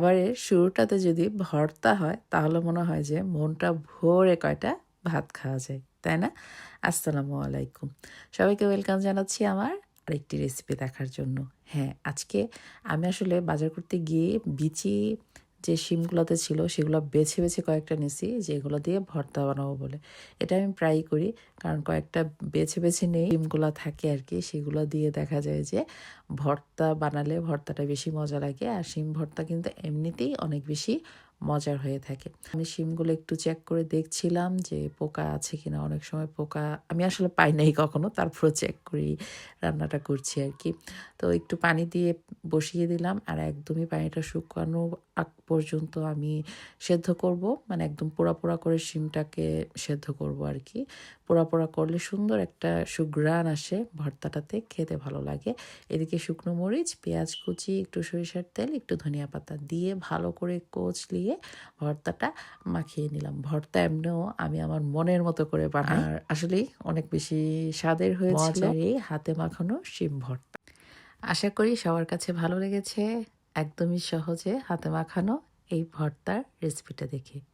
খাবারের শুরুটাতে যদি ভর্তা হয়, তাহলে মনে হয় যে মনটা ভোরে কয়টা ভাত খাওয়া যায়, তাই না? আসসালামু আলাইকুম। সবাইকে ওয়েলকাম জানাচ্ছি আমার আরেকটি রেসিপি দেখার জন্য। হ্যাঁ আজকে আমি আসলে বাজার করতে গিয়ে বিচি যে শিমগুলোতে ছিল সেগুলো বেছে বেছে কয়েকটা নিছি যেগুলো দিয়ে ভর্তা বানাবো বলে। এটা আমি প্রায়ই করি, কারণ কয়েকটা বেছে বেছে নেই শিমগুলো থাকে আর কি, সেগুলো দিয়ে দেখা যায় যে ভর্তা বানালে ভর্তাটা বেশি মজা লাগে। আর শিম ভর্তা কিন্তু এমনিতেই অনেক বেশি মজার হয়ে থাকে। আমি শিমগুলো একটু চেক করে দেখছিলাম যে পোকা আছে কিনা। অনেক সময় পোকা আমি আসলে পাই নাই কখনো তারপর চেক করি, রান্নাটা করছি আর কি তো একটু পানি দিয়ে বসিয়ে দিলাম আর একদমই পানিটা শুকানো আগ পর্যন্ত আমি সেদ্ধ করব। মানে একদম পোড়া পোড়া করে শিমটাকে সেদ্ধ করব আর কি পোড়া পোড়া করলে সুন্দর একটা সুগ্রান আসে ভর্তাটাতে, খেতে ভালো লাগে। এদিকে শুকনো মরিচ, পেঁয়াজ কুচি, একটু সরিষার তেল, একটু ধনিয়া পাতা দিয়ে ভালো করে কোচলিয়ে ভর্তাটা মাখিয়ে নিলাম। ভর্তা এমনিও আমি আমার মনের মতো করে বানাই। আর আসলেই অনেক বেশি স্বাদের হয়েছে এই হাতে মাখানো শিম ভর্তা। আশা করি সবার কাছে ভালো লেগেছে। একদমই সহজে হাতে মাখানো এই ভর্তার রেসিপিটা দেখে।